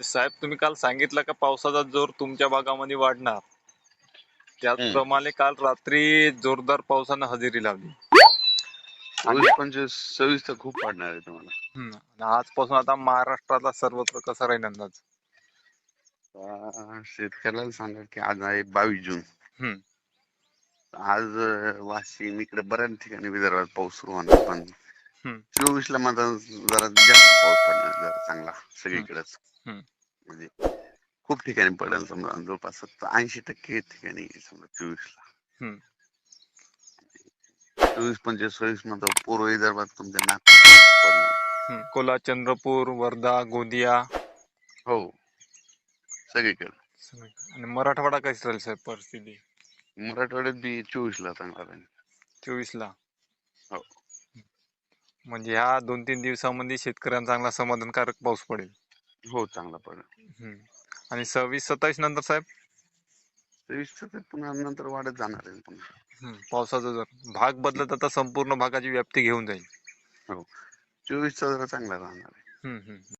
साहेब तुम्ही काल सांगितलं का पावसाचा जोर तुमच्या भागामध्ये वाढणार त्याचप्रमाणे काल रात्री जोरदार पावसानं हजेरी लावली पंचवीस सव्वीस तर खूप पडणार आहे तुम्हाला हम्म. आणि आजपासून आता महाराष्ट्राला सर्वत्र कसा राहील अंदाज शेतकऱ्याला सांगा की आज आहे बावीस जून हम्म. आज अं, वाशिम इकडे बऱ्याच ठिकाणी विदर्भात पाऊस सुरू होणार पण. चोवीस ला मात्र जरा जास्त पाऊस पडणार जरा चांगला सगळीकडेच. म्हणजे खूप ठिकाणी पडेल समजा जवळपास ऐंशी टक्के ठिकाणी समजा चोवीस ला. चोवीस पंचवीस सव्वीसमध्ये पूर्व विदर्भात तुमच्या नागपूर. कोल्हा चंद्रपूर वर्धा गोंदिया. हो. सगळीकडे. आणि मराठवाडा कशी राहील साहेब परिस्थिती? मराठवाड्यात बी चोवीस ला चांगला राहील. चोवीस ला. म्हणजे ह्या दोन तीन दिवसामध्ये शेतकऱ्यांना चांगला समाधानकारक पाऊस पडेल. हो चांगला पडेल. हम्म. आणि सव्वीस सत्तावीस नंतर साहेब? तेवीस ते पुन्हा नंतर वाढत जाणार आहे पुन्हा. हम्म. पावसाचा जर. भाग बदलत आता संपूर्ण भागाची व्याप्ती घेऊन जाईल. चोवीसचा जरा चांगला राहणार आहे. हम्म, हम्म.